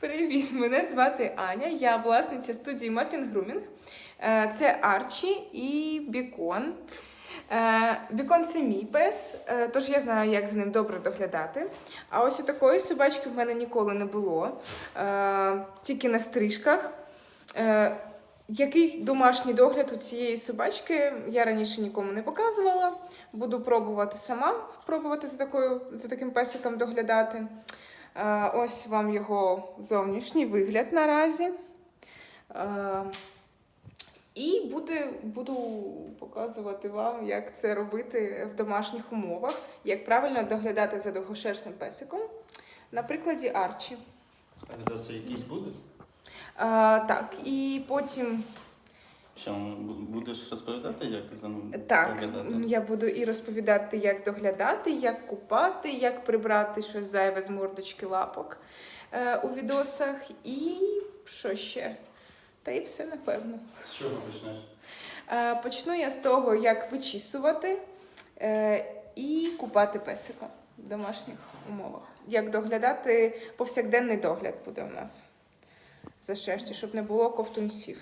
Привіт! Мене звати Аня. Я власниця студії Muffin Grooming. Е, Це Арчі і Бікон. Е, Бікон це мій пес, е, тож я знаю, як за ним добре доглядати. А ось такої собачки в мене ніколи не було, тільки на стрижках. Який домашній догляд у цієї собачки я раніше нікому не показувала. Буду пробувати сама пробувати за, такою, за таким песиком доглядати. Е, Ось вам його зовнішній вигляд наразі. Е, І буде, буду показувати вам, як це робити в домашніх умовах, як правильно доглядати за довгошерстним песиком. На прикладі Арчі. Відоси якісь будуть? А, так, і потім Що будеш розповідати, як за ним так, доглядати? я буду і розповідати, як доглядати, як купати, як прибрати щось зайве з мордочки лапок е, у відосах. І що ще? Та і все напевно. З чого почнеш? Е, Почну я з того, як вичісувати е, і купати песика в домашніх умовах. Як доглядати, повсякденний догляд буде у нас за шерсті, щоб не було ковтунців.